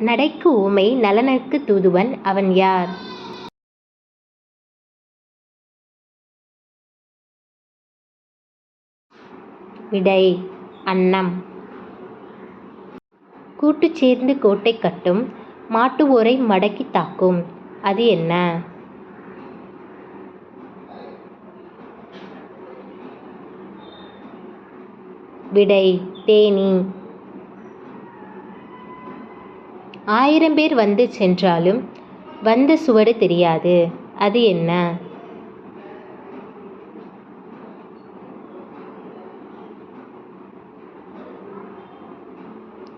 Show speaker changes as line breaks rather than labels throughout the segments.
நடைக்கு ஊமை நலனுக்கு தூதுவன் அவன் யார்? விடை அன்னம். கூட்டு சேர்ந்து கோட்டை கட்டும் மாட்டுவோரை மடக்கித் தாக்கும். அது என்ன? விடை தேனீ. ஆயிரம் பேர் வந்து சென்றாலும் வந்த சுவடு தெரியாது. அது என்ன?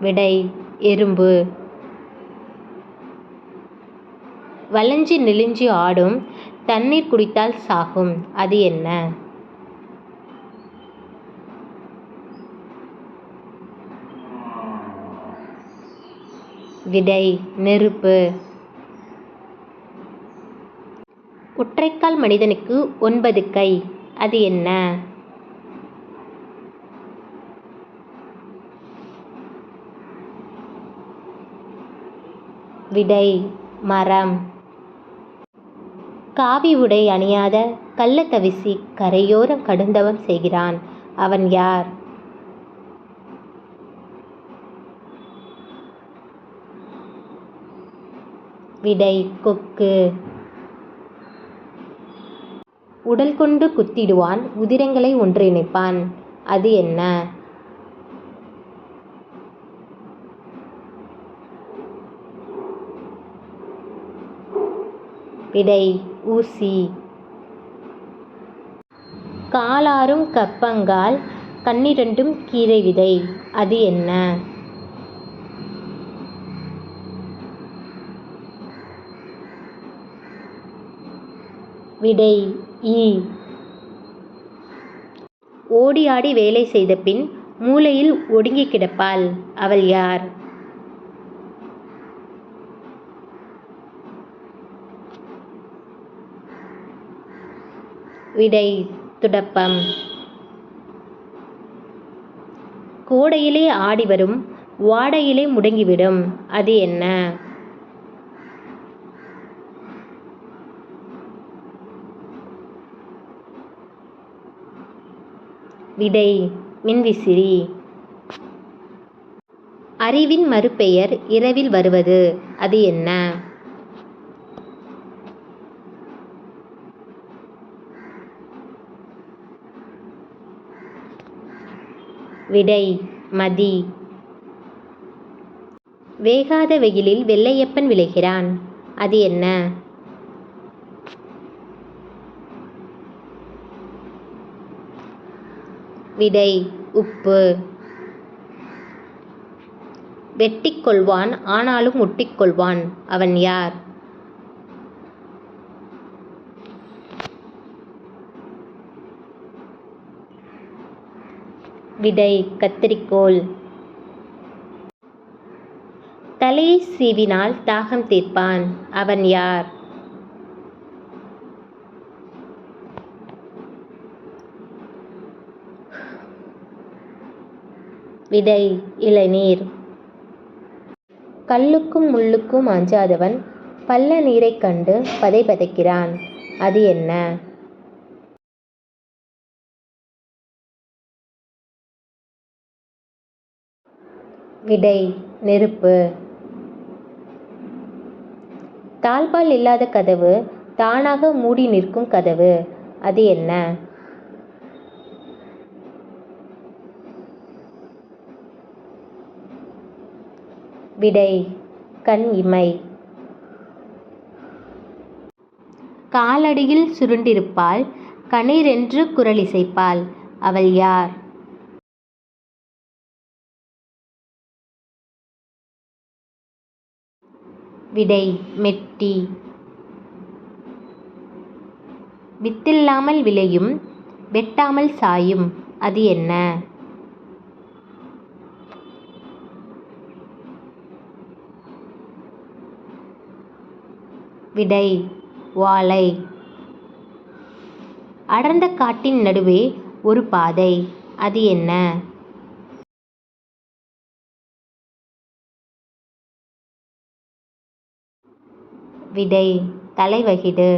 விடை எறும்பு. வளைஞ்சு நெளிஞ்சு ஆடும் தண்ணீர் குடித்தால் சாகும். அது என்ன? விடை நெருப்பு. ஒற்றைக்கால் மனிதனுக்கு ஒன்பது கை. அது என்ன? விடை மரம். காவி உடை அணியாத கள்ளத்தவிசி கரையோரம் கடுந்தவம் செய்கிறான். அவன் யார்? விடை கொக்கு. உடல் கொண்டு குத்திடுவான் உதிரங்களை ஒன்றிணைப்பான். அது என்ன? விடை ஊசி. காலாறும் கப்பங்கால் கண்ணிரண்டும் கீரை விதை. அது என்ன? விடை ஈ. ஓடி ஆடி வேலை செய்தபின் மூலையில் ஒடுங்கிக் கிடப்பாள். அவள் யார்? விடை துடப்பம். கோடையிலே ஆடி வரும் வாடையிலே முடங்கிவிடும். அது என்ன? விடை மின்விசிறி. அறிவின் மறுபெயர் இரவில் வருவது. அது என்ன? விடை மதி. வேகாத வெயிலில் வெள்ளையப்பன் விளைகிறான். அது என்ன? விடை உப்பு. வெட்டிக்கொள்வான் ஆனாலும் ஒட்டிக்கொள்வான் அவன் யார்? விடை கத்திரிக்கோள் தலையை சீவினால் தாகம் தீர்ப்பான். அவன் யார்? விடை இளநீர். கல்லுக்கும் முள்ளுக்கும் அஞ்சாதவன் பள்ள நீரைக் கண்டு பதை பதைக்கிறான் அது என்ன? விடை நெருப்பு. தாழ்பால் இல்லாத கதவு தானாக மூடி நிற்கும் கதவு. அது என்ன? விடை கண் இமை. காலடியில் சுருண்டிருப்பாள் கணீரென்று குரலிசைப்பாள். அவள் யார்? விடை மெட்டி. வித்தில்லாமல் விளையும் வெட்டாமல் சாயும். அது என்ன? விடை வாழை. அடர்ந்த காட்டின் நடுவே ஒரு பாதை. அது என்ன? விடை தலைவகிடு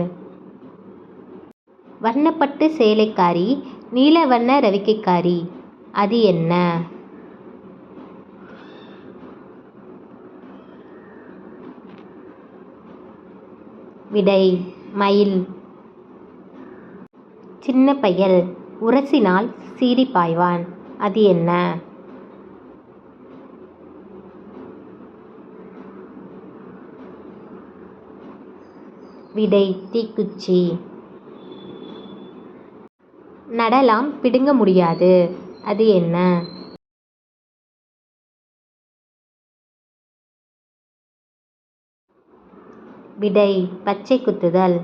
வண்ணப்பட்டு சேலைக்காரி நீல வண்ண ரவிக்கைக்காரி அது என்ன விடை மயில். சின்ன பயல் உரசினால் சீறி பாய்வான் அது என்ன? விடை தீக்குச்சி. நடலாம் பிடுங்க முடியாது. அது என்ன? விடை பச்சை குத்துதல்.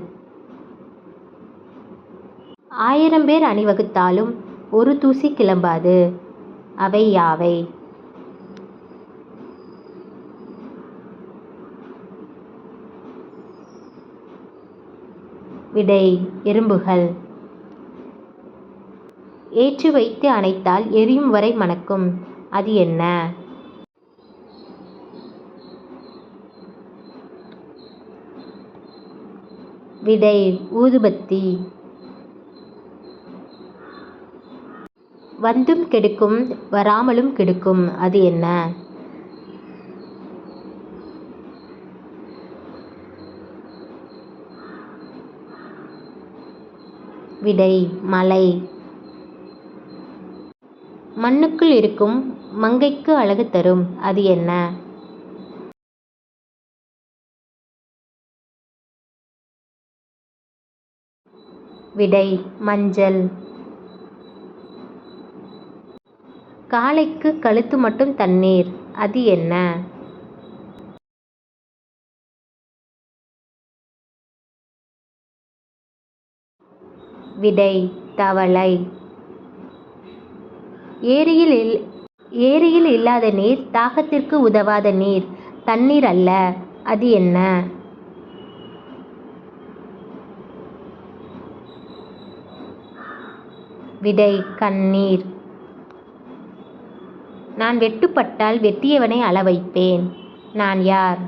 ஆயிரம் பேர் அணிவகுத்தாலும் ஒரு தூசி கிளம்பாது. அவை யாவை? விடை எறும்புகள். ஏற்றி வைத்து அணைத்தால் எரியும் வரை மணக்கும். அது என்ன? விடை ஊதுபத்தி. வந்தும் கெடுக்கும் வராமலும் கெடுக்கும் அது என்ன? விடை மலை. மண்ணுக்குள் இருக்கும் மங்கைக்கு அழகு தரும் அது என்ன? விடை மஞ்சள். காளைக்கு கழுத்து மட்டும் தண்ணீர் அது என்ன? விடை தவளை. ஏரியில் இல் ஏரியில் இல்லாத நீர் தாகத்திற்கு உதவாத நீர் தண்ணீர் அல்ல அது என்ன? விடை கண்ணீர். நான் வெட்டுப்பட்டால் வெட்டியவனை அளவைப்பேன். நான் யார்?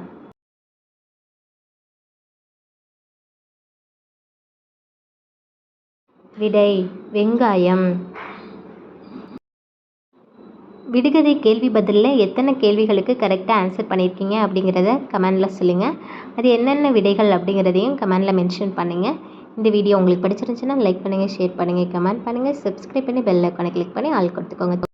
விடை வெங்காயம். விடுகதை கேள்வி பதிலில் எத்தனை கேள்விகளுக்கு கரெக்டாக ஆன்சர் பண்ணியிருக்கீங்க அப்படிங்கிறத கமெண்டில் சொல்லுங்கள் அது என்னென்ன விடைகள் அப்படிங்கிறதையும் கமெண்டில் மென்ஷன் பண்ணுங்கள் இந்த வீடியோ உங்களுக்கு பிடிச்சிருந்துச்சுன்னா லைக் பண்ணுங்கள் ஷேர் பண்ணுங்கள் கமெண்ட் பண்ணுங்கள் சப்ஸ்கிரைப் பண்ணி பெல் ஐக்கானை கிளிக் பண்ணி ஆள் கொடுத்துக்கோங்க.